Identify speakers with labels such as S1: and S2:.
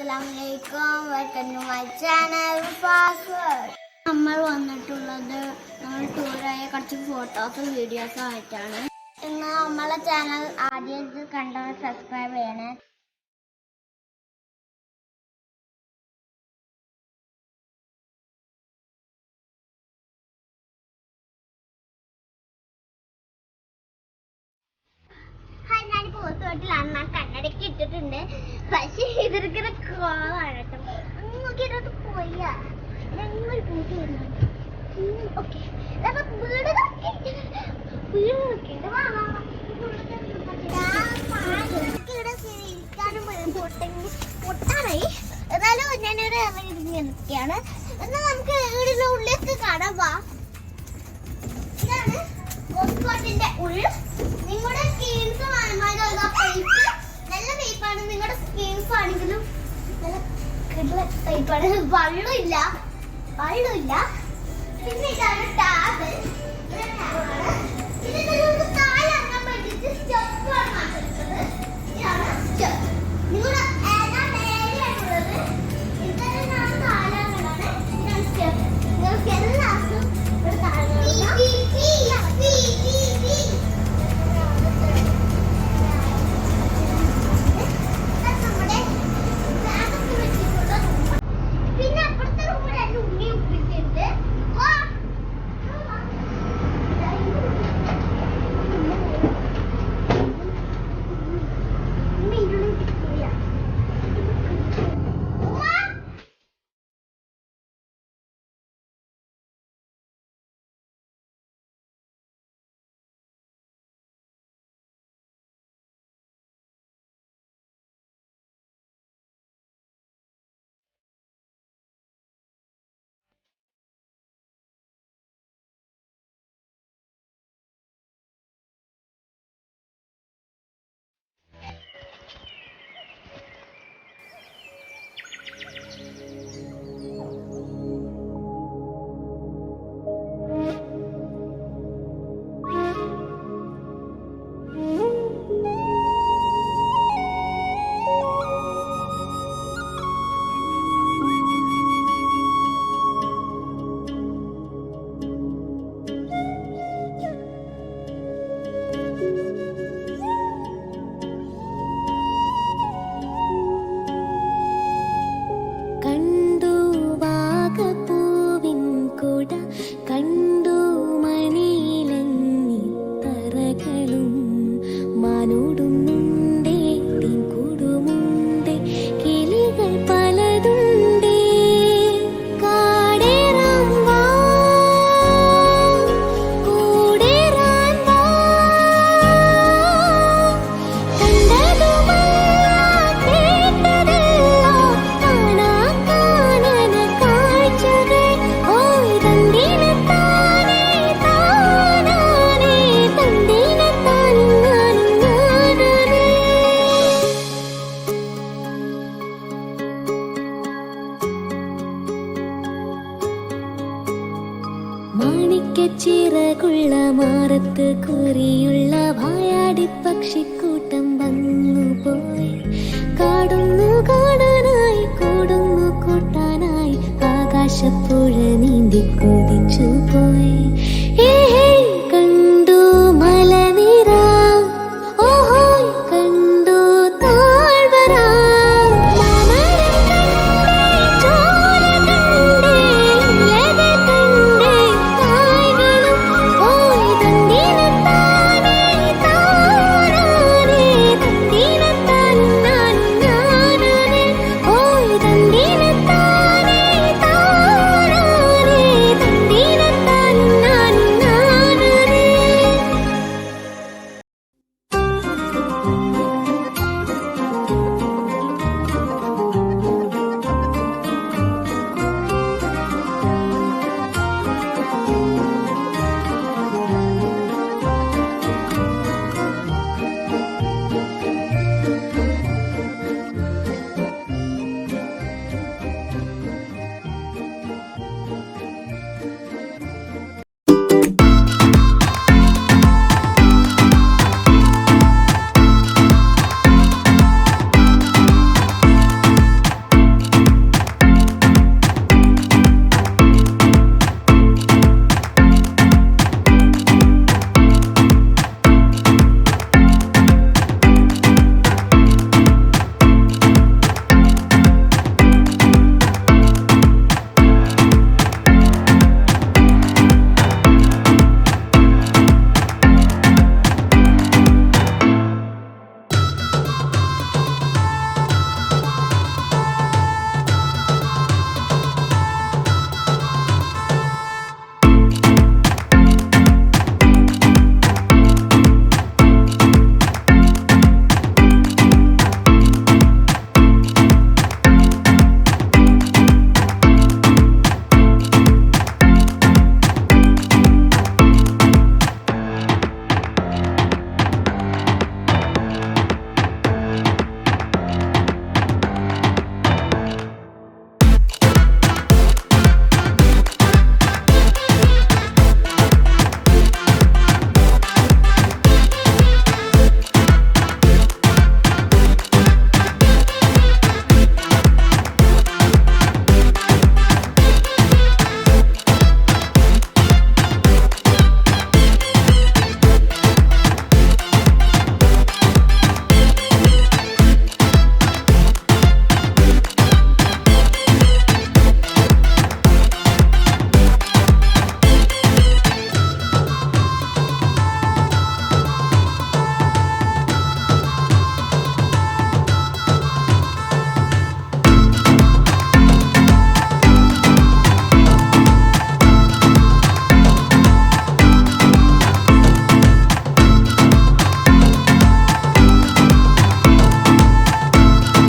S1: അസ്സലാമലൈക്കും welcome to my channel നമ്മൾ വന്നിട്ടുള്ളത് നമ്മൾ ടൂറായ കുറച്ച് ഫോട്ടോസും വീഡിയോസും ആയിട്ടാണ്. ഇന്ന് നമ്മളെ ചാനൽ ആദ്യം കണ്ടവർ സബ്സ്ക്രൈബ് ചെയ്യണേ. പോത്തോട്ടിലാണ് ഞാൻ കണ്ണടയ്ക്ക് ഇട്ടിട്ടുണ്ട് പക്ഷെ ഇതിരിക്കുന്ന കോളാണ് കേട്ടോ നോക്കിയിട്ട് പോയാ ഞങ്ങൾ കൂട്ടി വരുന്നുണ്ട് ഓക്കെ വീട് നോക്കി വീട് നോക്കി വാ വാ വാ. എനിക്ക് ഇവിടെ ഇരിക്കാനും പൊട്ടെങ്കിൽ പൊട്ടാറായി എന്നാലും ഞാനിവിടെ ഇറങ്ങി നിൽക്കുകയാണ് എന്നാൽ നമുക്ക് ഇവിടെ ഉള്ളിലേക്ക് കാണാം വാ പൈപ്പാണ് വെള്ളമില്ല. വെള്ളമില്ല. പിന്നെ ഇതാണ് ടാബ്. ഇതിന്റെ നമുക്ക് താഴെറങ്ങാൻ വേണ്ടിയിട്ട് സ്റ്റെപ്പാണ്
S2: മാണിക്കച്ചിറകുള്ള മാറത്ത് കുറിയുള്ള വായാടി പക്ഷിക്കൂട്ടം